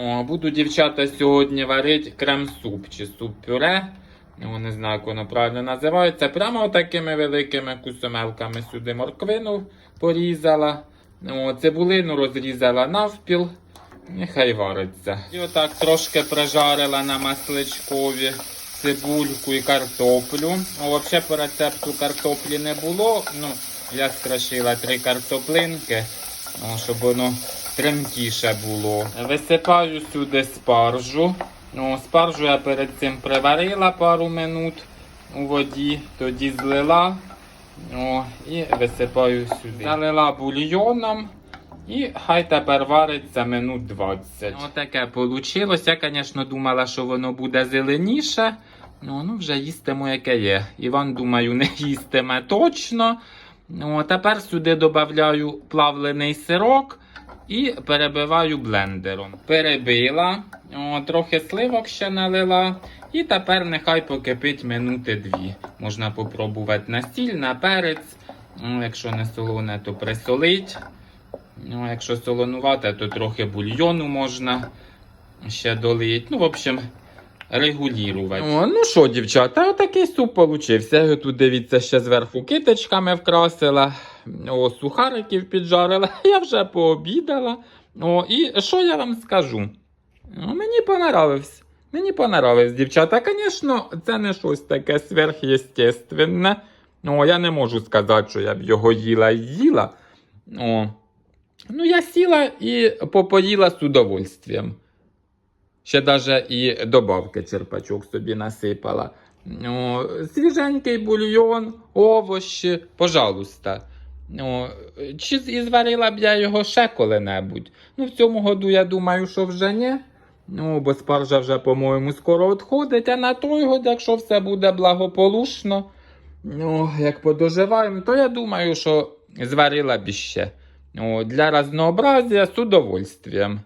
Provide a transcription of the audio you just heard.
Буду дівчата сьогодні варити крем-суп чи суп-пюре. О, не знаю, як воно правильно називається. Прямо такими великими кусомелками сюди морквину порізала. О, цибулину розрізала навпіл. Нехай вариться. І отак трошки прижарила на масличкові цибульку і картоплю. О, взагалі по рецепту картоплі не було. Ну, я скрошила три картоплинки, щоб воно тремтіше було. Висипаю сюди спаржу. Ну, спаржу я перед цим приварила пару минут у воді, тоді злила О, і висипаю сюди. Залила бульйоном і хай тепер вариться минут 20. Отаке вийшло. Я, звісно, думала, що воно буде зеленіше. Ну, ну вже їстимо, яке є. Іван, думаю, не їстиме точно. О, тепер сюди додаю плавлений сирок і перебиваю блендером. Перебила, о, трохи сливок ще налила. І тепер нехай покипить минути дві. Можна попробувати на сіль, на перець. Якщо не солоне, то присолить. Якщо солонувати, то трохи бульйону можна ще долить. Ну, в общем, регулювати. О, ну що, дівчата, отакий суп получився. Я тут, дивіться, ще зверху киточками вкрасила. О, сухариків піджарила. Я вже пообідала. О, і що я вам скажу? Ну, мені понравився. Мені понравилось, дівчата. Звісно, це не щось таке сверхъестественне. О, я не можу сказати, що я б його їла і їла. О. Ну, я сіла і попоїла з удовольствием. Ще даже і добавки черпачок собі насипала. О, свіженький бульйон, овощі, пожалуйста. О, чи і зварила б я його ще коли-небудь. Ну, в цьому году я думаю, що вже ні. Ну, бо спаржа вже, по-моєму, скоро відходить, а на той год, якщо все буде благополучно, ну, як подоживаємо, то я думаю, що зварила б ще. О, для разнообразия з удовольствием.